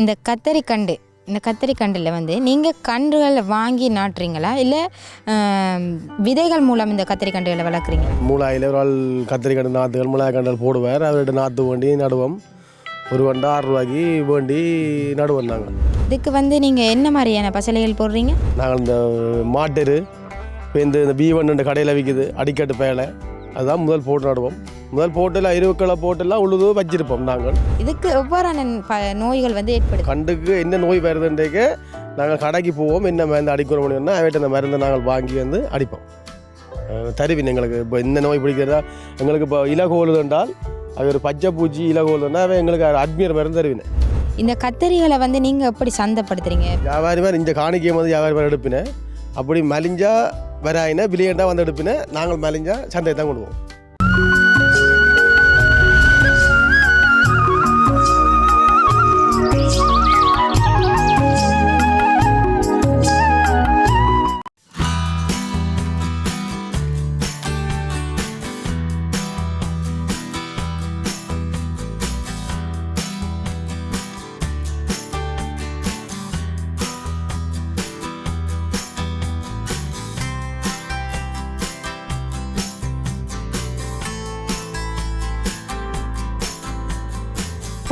இந்த கத்தரி கண்டு இந்த கத்தரி கண்டில் வந்து நீங்கள் கன்றுகளை வாங்கி நாட்டுறீங்களா? இல்லை விதைகள் மூலம் இந்த கத்தரி கன்றுகளை வளர்க்குறீங்க? மூலாயில் ஒரு ஆள் கத்திரிக்கண்டு நாற்றுகள் மிளகாய் கண்டல் போடுவார். அவர்கிட்ட நாற்று வேண்டி நடுவோம். ஒரு வண்டு ஆறு ரூபாய்க்கு வேண்டி நடுவோம் நாங்கள். இதுக்கு வந்து நீங்கள் என்ன மாதிரியான பசலைகள் போடுறீங்க? நாங்கள் இந்த மாட்டெரு இப்போ இந்த இந்த பி ஒன்று கடையில் விற்கிது அடிக்கட்டு பேலை. அதுதான் முதல் போட்டு நடுவோம். முதல் போட்டுலாம் இருவுக்களை போட்டுலாம் உழுது வச்சிருப்போம் நாங்கள். இதுக்கு எவ்வாறான நோய்கள் வந்து ஏற்படுது? கண்டுக்கு என்ன நோய் வருதுன்றக்கு நாங்கள் கடைக்கு போவோம். என்ன மருந்து அடிக்கிற முடியும்னா அவர்கிட்ட அந்த மருந்தை நாங்கள் வாங்கி வந்து அடிப்போம். தருவின் எங்களுக்கு இப்போ இந்த நோய் பிடிக்கிறதா? எங்களுக்கு இப்போ இலகோலுது என்றால் அது ஒரு பச்சை பூச்சி இலகோலுன்னா அவன் எங்களுக்கு அட்மியர் மருந்து தருவினேன் இந்த கத்தரிகளை வந்து நீங்கள் எப்படி சந்தைப்படுத்துறீங்க? வியாபாரி மாதிரி இந்த காணிக்கை வந்து வியாபாரி மாதிரி எடுப்பினேன். அப்படி மலிஞ்சா வராயினா பில்லியண்டா வந்து எடுப்பினேன். நாங்கள் மலிஞ்சா சந்தை தான் கொண்டு போவோம்.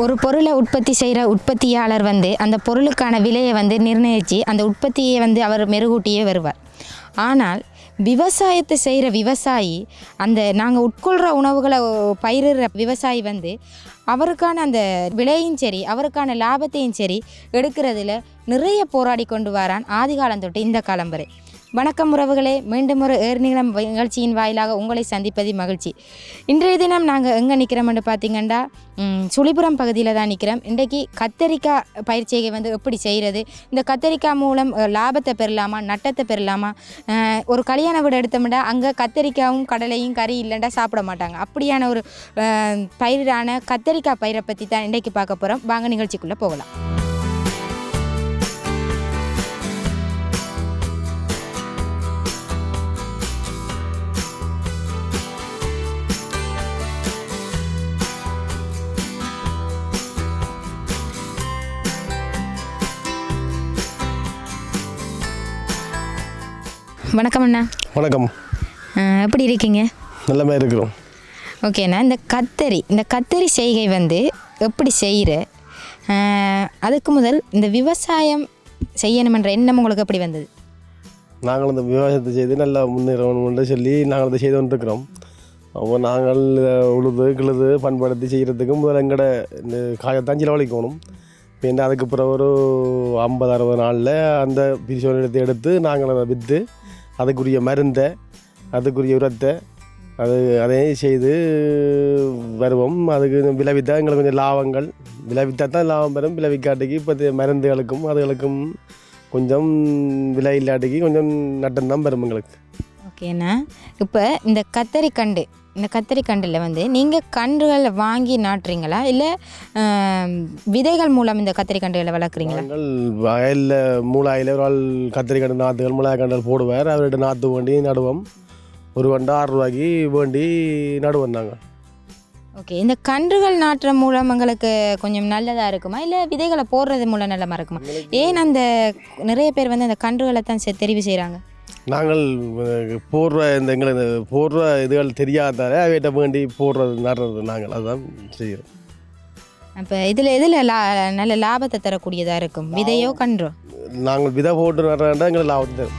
ஒரு பொருளை உற்பத்தி செய்கிற உற்பத்தியாளர் வந்து அந்த பொருளுக்கான விலையை வந்து நிர்ணயித்து அந்த உற்பத்தியை வந்து அவர் மெருகூட்டியே வருவார். ஆனால் விவசாயத்தை செய்கிற விவசாயி அந்த நாங்கள் உட்கொள்கிற உணவுகளை பயிரிடுற விவசாயி வந்து அவருக்கான அந்த விலையும் சரி அவருக்கான லாபத்தையும் சரி எடுக்கிறதுல நிறைய போராடி கொண்டு வரான் ஆதிகாலம் தொட்டு இந்த காலம் வரை. வணக்கம் உறவுகளே. மீண்டும் ஒரு ஏர்நீளம் நிகழ்ச்சியின் வாயிலாக உங்களை சந்திப்பது மகிழ்ச்சி. இன்றைய தினம் நாங்கள் எங்கே நிற்கிறோம்னு பார்த்தீங்கன்னா சுழிபுரம் பகுதியில் தான் நிற்கிறோம் இன்றைக்கு கத்தரிக்காய் பயிற்சியை வந்து எப்படி செய்கிறது இந்த கத்தரிக்காய் மூலம் லாபத்தை பெறலாமா? நட்டத்தை பெறலாமா? ஒரு கல்யாண வீடு எடுத்தோம்னா அங்கே கத்தரிக்காயும் கடலையும் கறி இல்லைண்டா சாப்பிட மாட்டாங்க. அப்படியான ஒரு பயிரான கத்தரிக்காய் பயிரை பற்றி தான் இன்றைக்கு பார்க்க போகிறோம் வாங்க நிகழ்ச்சிக்குள்ளே போகலாம். வணக்கம் அண்ணா. வணக்கம். எப்படி இருக்கீங்க? நல்ல மாதிரி இருக்கிறோம் ஓகேண்ணா இந்த கத்தரி இந்த கத்தரி செய்கை வந்து எப்படி செய்கிற அதுக்கு முதல் இந்த விவசாயம் செய்யணுமென்ற எண்ணம் உங்களுக்கு எப்படி வந்தது? நாங்கள் இந்த விவசாயத்தை செய்து நல்லா முன்னேறணும்னு சொல்லி நாங்கள் அதை செய்து கொண்டிருக்கிறோம். அப்போ நாங்கள் உழுது கிழுது பண்படுத்தி செய்கிறதுக்கு முதல்ல எங்கட இந்த காயத்தான் செலவழிக்கணும். இப்போ என்ன அதுக்கு பிறகு ஒரு ஐம்பது அறுபது நாளில் அந்த பிரிசோன் எடுத்து எடுத்து நாங்கள் அதை விற்று அதுக்குரிய மருந்தை அதுக்குரிய உரத்தை அது அதையும் செய்து வருவோம். அதுக்கு விளைவித்தா எங்களுக்கு கொஞ்சம் லாபங்கள். விளைவித்தா தான் லாபம் வரும் விளைவிக்காட்டிக்கு இப்போ மருந்துகளுக்கும் அதுகளுக்கும் கொஞ்சம் விலை இல்லாட்டிக்கு கொஞ்சம் நட்டம் தான் வரும் எங்களுக்கு. ஓகேண்ணா. இப்போ இந்த கத்தரி கண்டு இந்த கத்தரி கண்டில் வந்து நீங்கள் கன்றுகளை வாங்கி நாட்டுறீங்களா? இல்லை விதைகள் மூலம் இந்த கத்தரி கன்றுகளை வளர்க்குறீங்களா வயலில் மூலாயில் ஒரு ஆள் கத்திரி கண்டு நாற்றுகள் மிளகாய் கண்டல் போடுவார். அவர்கிட்ட நாற்று வேண்டி நடுவோம். ஒரு வண்டு ஆறு ரூபாய்க்கு வேண்டி நடுவோம் நாங்கள். ஓகே இந்த கன்றுகள் நாட்டுற மூலம் எங்களுக்கு கொஞ்சம் நல்லதாக இருக்குமா? இல்லை விதைகளை போடுறது மூலம் நல்லமா இருக்குமா? ஏன் அந்த நிறைய பேர் வந்து அந்த கன்றுகளை தான் தெரிவு செய்கிறாங்க நாங்கள் போடுற இந்த எங்களுக்கு போடுற இதுகள் தெரியாதால அவர்கிட்ட வேண்டி போடுறது நடுறது நாங்கள். அதுதான் செய்கிறோம். அப்போ இதில் எதில் லா நல்ல லாபத்தை தரக்கூடியதாக இருக்கும்? விதையோ கன்றோ? நாங்கள் விதை போட்டு நடுறா எங்களுக்கு லாபத்தை தரும்.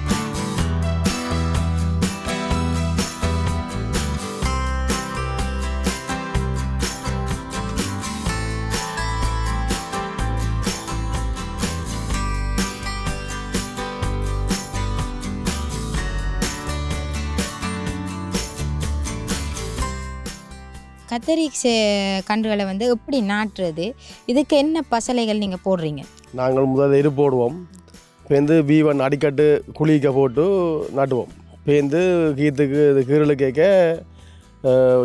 கத்தரி கன்றுகளை வந்து எப்படி நாட்டுறது? இதுக்கு என்ன பசலைகள் நீங்கள் போடுறீங்க? நாங்கள் முதல்ல எரு போடுவோம். பேருந்து வீவன் ஒன் அடிக்கட்டு குழிக்க போட்டு நாட்டுவோம். பேருந்து கீத்துக்கு இது கீரலு கேட்க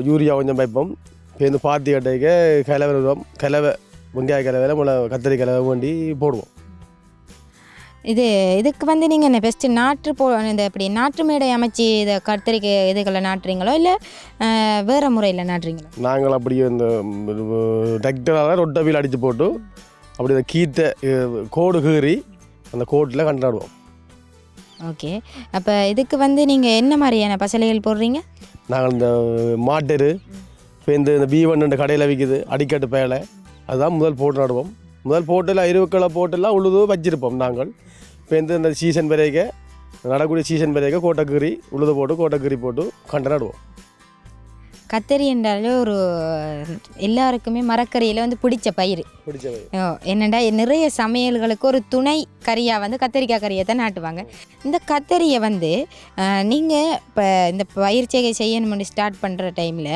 யூரியா கொஞ்சம் வைப்போம். பேருந்து பாத்தி கட்டைக்க கிளவை விடுவோம் கிளவை வெங்காய கிளவையில் கத்திரி கிளவை வேண்டி போடுவோம். இது இதுக்கு வந்து நீங்கள் என்ன பெஸ்ட்டு நாற்று போ இந்த இப்படி நாற்று மேடை அமைச்சு இதை கத்தரிக்கை இதுகளை நாட்டுறீங்களோ? இல்லை வேறு முறையில் நாட்டுறீங்களோ? நாங்கள் அப்படி இந்த டிராக்டரால் ரொட்டை வீல் அடித்து போட்டு அப்படி இந்த கீத்தை கோடு கீறி அந்த கோட்டில் கண்டாடுவோம். ஓகே. அப்போ இதுக்கு வந்து நீங்கள் என்ன மாதிரியான பசலைகள் போடுறீங்க? நாங்கள் இந்த மாட்டெரு இப்போ இந்த இந்த பீவன் கடையில் விற்கிது அடிக்கட்டு பேலை அதுதான் முதல் போட்டு நடுவோம். முதல் போட்டில் இருவுக்களை போட்டெல்லாம் உழுது வச்சிருப்போம் நாங்கள். இப்போ இந்த இந்த சீசன் வரைக்கும் நடக்கூடிய சீசன் வரைக்கும் கோட்டைக்கீரி உழுது போட்டு கோட்டைக்கீரி போட்டு கண்டு நடுவோம் கத்தரி என்றாலே ஒரு எல்லாருக்குமே மரக்கறியில் வந்து பிடிச்ச பயிர் என்னடா நிறைய சமையல்களுக்கு ஒரு துணை கறியாக வந்து கத்தரிக்காய் கறியை தான் நாட்டுவாங்க. இந்த கத்தரியை வந்து நீங்கள் இப்போ இந்த பயிர் செய்கை செய்யணும்னு ஸ்டார்ட் பண்ணுற டைமில்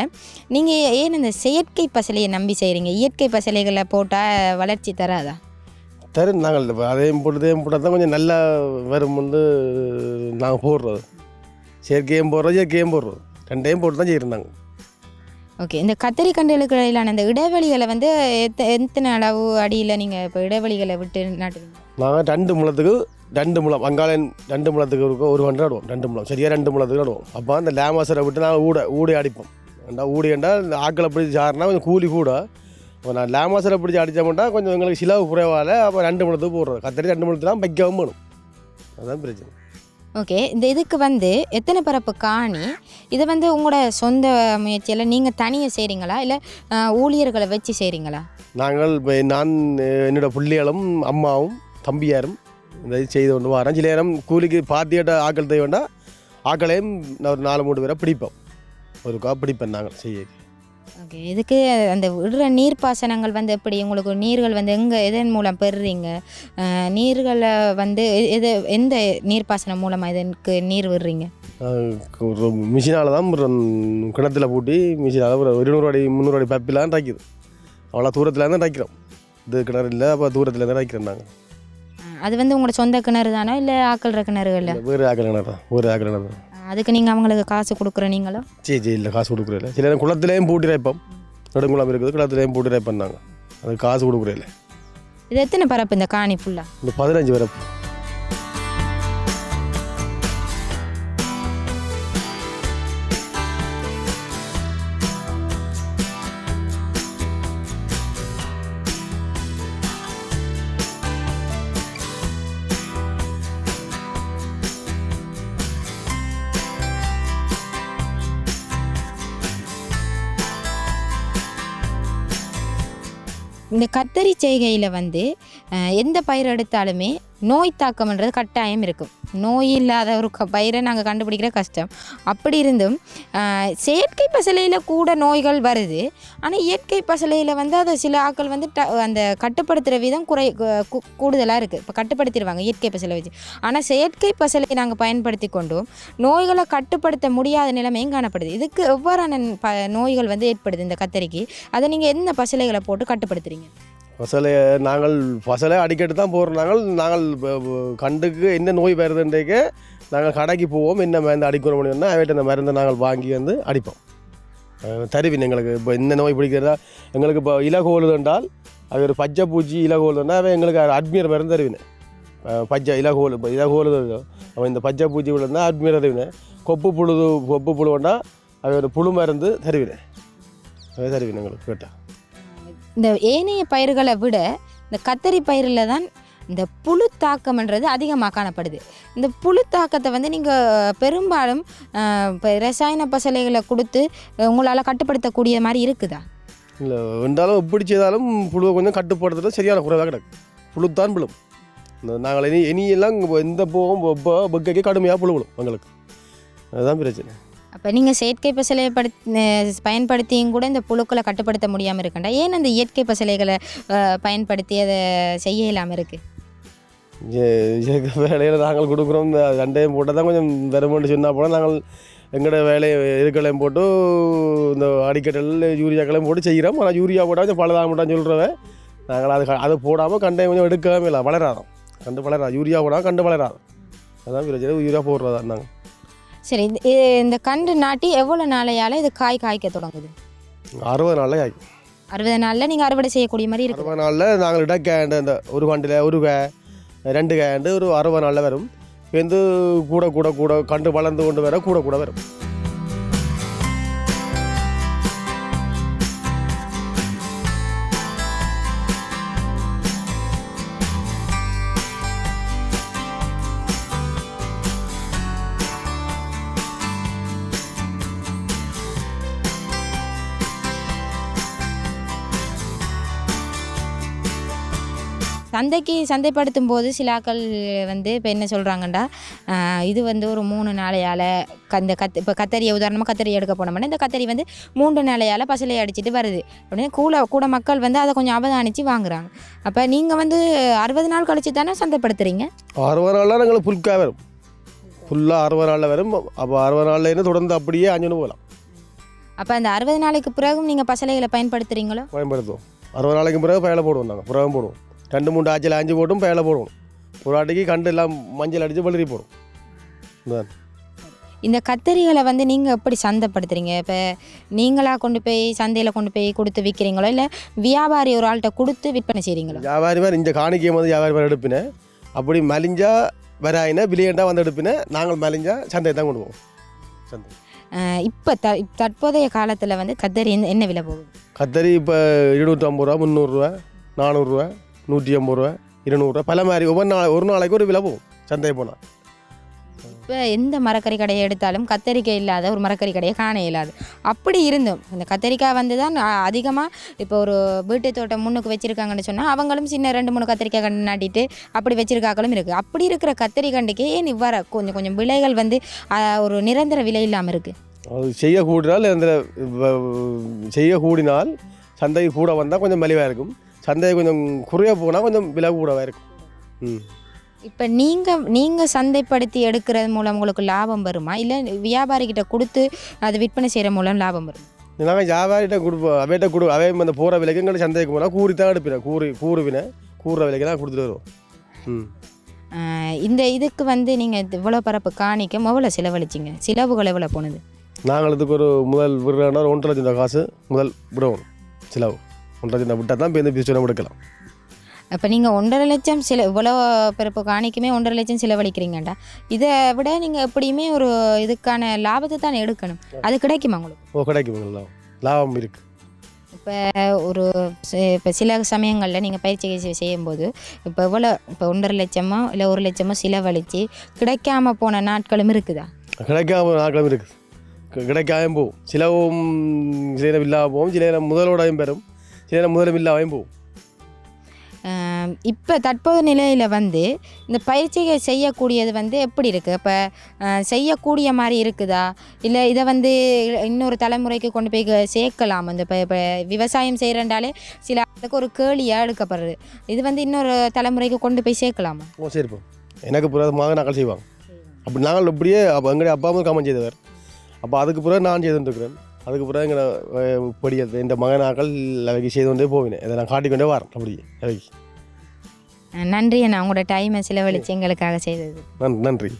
நீங்கள் ஏன் இந்த செயற்கை பசலையை நம்பி செய்கிறீங்க இயற்கை பசலைகளை போட்டால் வளர்ச்சி தராதா? தரும் நாங்கள் அதையும் போட்டு இதையும் போட்டால் தான் கொஞ்சம் நல்லா வரும் வந்து நாங்கள் போடுறது. செயற்கையும் போடுறோம் இயற்கையும் போடுறோம். ரெண்டையும் போட்டு தான் செய்கிறோம் நாங்கள் ஓகே இந்த கத்தரி கண்டுகளுக்கு இடையிலான இந்த இடைவெளிகளை வந்து எத்த எத்தனை அளவு அடியில் நீங்கள் இப்போ இடைவெளிகளை விட்டு நாட்டுவீங்க நாங்கள் ரெண்டு முளத்துக்கு ரெண்டு முளம் வங்காளன் ரெண்டு முளத்துக்கு இருக்கும் ஒரு வண்டு நடுவோம் ரெண்டு முளம் சரியாக ரெண்டு முளத்துக்கு நடுவோம். அப்போ அந்த லேமாசரை விட்டு நாங்கள் ஊட ஊடி அடிப்போம். ஏண்டா ஊடி ஏண்டா இந்த ஆக்களை பிடிச்சி சாருனா கொஞ்சம் கூலி கூட. இப்போ நான் லேமாசரை பிடிச்சி அடித்தோம்னா கொஞ்சம் எங்களுக்கு சிலவு குறைவால அப்போ ரெண்டு முளத்துக்கு போடுறோம் கத்தரி ரெண்டு முளத்துக்கு தான் வைக்கவும் வேணும். அதுதான் பிரச்சனை. ஓகே இந்த இதுக்கு வந்து எத்தனை பரப்பு காணி? இதை வந்து உங்களோட சொந்த முயற்சியில் நீங்கள் தனியாக செய்கிறீங்களா இல்லை ஊழியர்களை வச்சு செய்கிறீங்களா நாங்கள் நான் என்னோட பிள்ளைகளும் அம்மாவும் தம்பியாரும் இந்த செய்து கொண்டு வரோம். சில நேரம் கூலிக்கு பாத்தியிட்ட ஆக்கள் தேவைண்டா ஆக்களையும் நான் ஒரு நாலு மூணு பேரை பிடிப்போம். ஒருக்கா பிடிப்பேன் நாங்கள் செய்ய. ஓகே இதுக்கு அந்த விடுற நீர்ப்பாசனங்கள் வந்து எப்படி? உங்களுக்கு நீர்கள் வந்து எங்கே எதன் மூலம் பெறுறீங்க? நீர்களை வந்து எது எந்த நீர்ப்பாசனம் மூலமாக இதற்கு நீர் விடுறீங்க? ஒரு மிஷினால் தான் கிணத்துல பூட்டி மிஷினால் ஒரு இருநூறு அடி முந்நூறு அடி பப்பில் தான் டைக்குது அவ்வளோ தூரத்தில் தான் டைக்கிறோம் இது கிணறு இல்லை அப்போ தூரத்தில் தான் டைக்கிறோம் நாங்கள் அது வந்து உங்களோட சொந்த கிணறு தானோ இல்லை ஆக்கள்ற கிணறுகள் வேறு ஆக்கல் கிணறு தான் ஒரு ஆக்கல் கிணறு தான். அதுக்கு நீங்கள் அவங்களுக்கு காசு கொடுக்குற நீங்களோ? சரி சரி இல்லை காசு கொடுக்குறதில்ல சில நேரம் குளத்துலேயும் பூட்டி ரைப்போம் நெடுங்குளம் இருக்குது குளத்துலேயும் பூட்டி ரைப்போம் நாங்கள் அது காசு கொடுக்குறதில்ல இது எத்தனை பரப்பு இந்த காணி ஃபுல்லாக இந்த பதினஞ்சு வரை இந்த கத்தரி செய்கையில் வந்து எந்த பயிர் எடுத்தாலுமே நோய் தாக்கம்ன்றது கட்டாயம் இருக்கும். நோய் இல்லாத ஒரு க பயிரை நாங்கள் கண்டுபிடிக்கிற கஷ்டம். அப்படி இருந்தும் செயற்கை பசலையில் கூட நோய்கள் வருது. ஆனால் இயற்கை பசலையில் வந்து அதை சில ஆக்கள் வந்து ட அந்த கட்டுப்படுத்துகிற விதம் குறை கூடுதலாக இருக்குது இப்போ கட்டுப்படுத்திடுவாங்க இயற்கை பசலை வச்சு. ஆனால் செயற்கை பசலை நாங்கள் பயன்படுத்தி கொண்டும். நோய்களை கட்டுப்படுத்த முடியாத நிலைமையும் காணப்படுது. இதுக்கு எவ்வாறான ப நோய்கள் வந்து ஏற்படுது இந்த கத்தரிக்கு? அதை நீங்கள் எந்த பசலைகளை போட்டு கட்டுப்படுத்துகிறீங்க ஃபசலை நாங்கள் ஃபசலை அடிக்கடி தான் போடுறோம் நாங்கள் நாங்கள் கண்டுக்கு என்ன நோய் வருதுன்றக்கு நாங்கள் கடைக்கு போவோம். என்ன மருந்து அடிக்கிறோம் அப்படின்னா அவர்கிட்ட அந்த மருந்தை நாங்கள் வாங்கி வந்து அடிப்போம். தருவின் எங்களுக்கு. இப்போ என்ன நோய் பிடிக்கிறதா எங்களுக்கு இப்போ இலகோலுது என்றால் அது ஒரு பச்சை பூச்சி இலகோலுன்னா அவன் எங்களுக்கு அட்மியர் மருந்து தருவினேன் பச்சை இலகோல் இப்போ இலகோலுது அவன் இந்த பச்சை பூச்சி விழுந்தா அட்மியர் தருவினேன் கொப்பு புழுது கொப்பு புழுவன்னா அவன் ஒரு புழு மருந்து தருவினேன் அதை தருவினேன் எங்களுக்கு கேட்டால் இந்த ஏனைய பயிர்களை விட இந்த கத்தரி பயிரில் தான் இந்த புழு தாக்கம்ன்றது அதிகமாக காணப்படுது. இந்த புழு தாக்கத்தை வந்து நீங்கள் பெரும்பாலும் இப்போ ரசாயன பசலைகளை கொடுத்து உங்களால் கட்டுப்படுத்தக்கூடிய மாதிரி இருக்குதா? இல்லை இருந்தாலும் எப்படி செய்தாலும் புழுவை கொஞ்சம் கட்டுப்படுத்துறது சரியான குறைவாக கிடக்கு. புழு தான் புழும் இந்த நாங்கள் இனி இனியெல்லாம் இங்க எந்த போகும் இப்போ கடுமையாக புழு விழும் எங்களுக்கு. அதுதான் பிரச்சனை. அப்போ நீங்கள் செயற்கை பசலையை படுத் பயன்படுத்தியும் கூட இந்த புழுக்களை கட்டுப்படுத்த முடியாமல் இருக்கண்டா? ஏன் அந்த இயற்கை பசலைகளை பயன்படுத்தி அதை செய்ய இல்லாமல் இருக்குது வேலையில் நாங்கள் கொடுக்குறோம். சண்டையும் போட்டால் தான் கொஞ்சம் வருமானு சொன்னால் போனால் நாங்கள் எங்களோட வேலையை இருக்களையும் போட்டு இந்த அடிக்கட்டல் யூரியாக்களையும் போட்டு செய்கிறோம். ஆனால் யூரியா போட்டால் கொஞ்சம் பழதாக மாட்டான்னு சொல்கிறவ நாங்கள் அது அது போடாமல் கண்டையும் கொஞ்சம் எடுக்கவே இல்லை வளராதோம் கண்டு வளராது. யூரியா போடாமல் கண்டு வளராது. அதான் பிரச்சனை. யூரியா போடுறதா நாங்கள் சரி இந்த- இந்த கன்று நாட்டி எவ்வளோ நாளையால் இது காய் காய்க்க தொடங்குது? அறுபது நாளில் ஆகும் அறுபது நாளில் நீங்கள் அறுவடை செய்யக்கூடிய மாதிரி இருக்குது அறுபது நாளில் நாங்கள் இடக்கேண்டு இந்த ஒரு கண்டில் ஒரு கே ரெண்டு கேண்டு ஒரு அறுபது நாளில் வரும். வந்து கூட கூட கூட கண்டு வளர்ந்து கொண்டு வர கூட கூட வரும். சந்தைக்கு சந்தைப்படுத்தும் போது சிலாக்கள் வந்து இப்போ என்ன சொல்கிறாங்கண்டா இது வந்து ஒரு மூணு நாளையால் அந்த கத் இப்போ கத்தரியை உதாரணமாக கத்தரி எடுக்க போனோம்னா இந்த கத்தரி வந்து மூன்று நாளையால் பசலை அடிச்சிட்டு வருது. அப்படின்னு கூட கூட மக்கள் வந்து அதை கொஞ்சம் அவதானித்து வாங்குறாங்க. அப்போ நீங்கள் வந்து அறுபது நாள் கழிச்சு தானே சந்தைப்படுத்துறீங்க? அறுபது நாளில் எங்களுக்கு புல்காக வரும். ஃபுல்லாக அறுபது நாளில் வரும். அப்போ அறுபது நாளில் இருந்து தொடர்ந்து அப்படியே அஞ்சுன்னு போகலாம். அப்போ அந்த அறுபது நாளைக்கு பிறகும் நீங்கள் பசலைகளை பயன்படுத்துகிறீங்களோ பயன்படுத்துவோம். அறுபது நாளைக்கு பிறகு பயலை போடுவோம் நாங்கள் புறவும் போடுவோம். ரெண்டு மூணு ஆச்சில் அஞ்சு போட்டும் பயலை போடுவோம் ஒரு வாட்டிக்கு கண்டு எல்லாம் மஞ்சள் அடித்து வளரி போடும் இந்த கத்தரிகளை வந்து நீங்கள் எப்படி சந்தைப்படுத்துறீங்க? இப்போ நீங்களாக கொண்டு போய் சந்தையில் கொண்டு போய் கொடுத்து விற்கிறீங்களோ இல்லை வியாபாரி ஒரு ஆள்கிட்ட கொடுத்து விற்பனை செய்கிறீங்களோ வியாபாரி மாதிரி இந்த காணிக்கை வந்து வியாபாரி மாதிரி எடுப்பினேன் அப்படி மலிஞ்சா வராயினா விலையண்டா வந்து எடுப்பினேன் நாங்கள் மலிஞ்சா சந்தை தான் கொண்டு போவோம். சந்தை. இப்போ த தற்போதைய காலத்தில் வந்து கத்தரி என்ன- என்ன விலை போகுது? கத்தரி இப்போ இருநூற்றம்பது ரூபா முந்நூறுரூவா நானூறுரூவா நூற்றி ஐம்பது ரூபா இருநூறுவா பல மாதிரி. ஒவ்வொரு நாள் ஒரு நாளைக்கு ஒரு விலை போகும். சந்தை போனால். இப்போ எந்த மரக்கறி கடையை எடுத்தாலும் கத்தரிக்காய் இல்லாத ஒரு மரக்கறி கடையை காண இயலாது. அப்படி இருந்தும் இந்த கத்தரிக்காய் வந்து தான் அதிகமாக இப்போ ஒரு வீட்டு தோட்டம் முன்னுக்கு வச்சுருக்காங்கன்னு சொன்னால் அவங்களும் சின்ன ரெண்டு மூணு கத்திரிக்காய் கண்டு நாட்டிட்டு அப்படி வச்சிருக்காக்களும் இருக்குது அப்படி இருக்கிற கத்தரி கண்டுக்கே ஏன் இவ்வாறு கொஞ்சம் கொஞ்சம் விலைகள் வந்து ஒரு நிரந்தர விலை இல்லாமல் இருக்குது அது செய்ய கூடினால் இந்த வ- செய்ய கூடினால் சந்தை கூட வந்தால் கொஞ்சம் மலிவாக இருக்கும். சந்தை கொஞ்சம் குறைய போனால் கொஞ்சம் விலை கூடவாக இருக்கும் ம். இப்போ நீங்கள் நீங்கள் சந்தைப்படுத்தி எடுக்கிறது மூலம் உங்களுக்கு லாபம் வருமா? இல்லை வியாபாரிகிட்ட கொடுத்து அது விற்பனை செய்கிற மூலம் லாபம் வரும்? நாங்கள் வியாபாரிகிட்ட கொடுப்போம். அவைகிட்ட கொடு அவை அந்த போகிற விலைக்கு எங்களை சந்தைக்கு போனால் கூறி தான் எடுப்பினேன் கூறி கூறுவினேன் கூறுற விலைக்கு தான் கொடுத்துட்டு வருவோம். ம். இந்த இதுக்கு வந்து நீங்கள் இவ்வளோ பரப்பு காணிக்க எவ்வளோ செலவழிச்சிங்க? செலவுகள் எவ்வளோ போனது? நாங்கள் இதுக்கு ஒரு முதல் விடுறோன்னா ஒரு ஒன்றரை லட்சம் காசு முதல் விடுவோம். செலவு. ஒன்றரை லட்சம் விட்டால் தான் இந்த பிசினை எடுக்கலாம் அப்போ நீங்கள் ஒன்றரை லட்சம் சில இவ்வளோ பிறப்பு காணிக்குமே ஒன்றரை லட்சம் செலவழிக்கிறீங்கண்டா. இதை விட நீங்கள் எப்படியுமே ஒரு இதுக்கான லாபத்தை தான் எடுக்கணும். அது கிடைக்குமா உங்களுக்கு? ஓ கிடைக்கும் லாபம் இருக்குது இப்போ ஒரு இப்போ சில சமயங்களில் நீங்கள் பயிற்சி செய்ய- செய்யும்போது இப்போ எவ்வளோ இப்போ ஒன்றரை லட்சமோ இல்லை ஒரு லட்சமோ செலவழித்து கிடைக்காம போன நாட்களும் இருக்குதா? கிடைக்காம நாட்களும் இருக்குது கிடைக்காம போகும். சிலவும் சில இல்லாமல் போகும். சில முதலோடையும் பெறும். சில நேரம் முதலும் இல்லாமையும் போகும் இப்போ தற்போது நிலையில் வந்து இந்த பயிற்சிகள் செய்யக்கூடியது வந்து எப்படி இருக்குது இப்போ செய்யக்கூடிய மாதிரி இருக்குதா? இல்லை இதை வந்து இன்னொரு தலைமுறைக்கு கொண்டு போய் சேர்க்கலாம். அந்த இப்போ இப்போ விவசாயம் செய்கிறண்டாலே சில அதுக்கு ஒரு கேளியாக எடுக்கப்படுறது இது வந்து இன்னொரு தலைமுறைக்கு கொண்டு போய் சேர்க்கலாமா? ஓ சரிப்பா எனக்கு பிறகு நாங்கள் செய்வாங்க. அப்படி நாங்கள் இப்படியே அப்போ எங்களுடைய அப்பா அம்மா காமன் செய்தவர். அப்போ அதுக்கு பிறகு நான் செய்துட்டுருக்கிறேன் அதுக்கு பிறகு எங்களை இப்படி இந்த மகனாக்கள் அவைக்கு செய்து கொண்டே போவினேன் இதை நான் காட்டிக்கொண்டே வரேன் அப்படியே அவைக்கு நன்றி அண்ணா உங்களோட டைமை செலவழித்து எங்களுக்காக செய்தது. நன் நன்றி.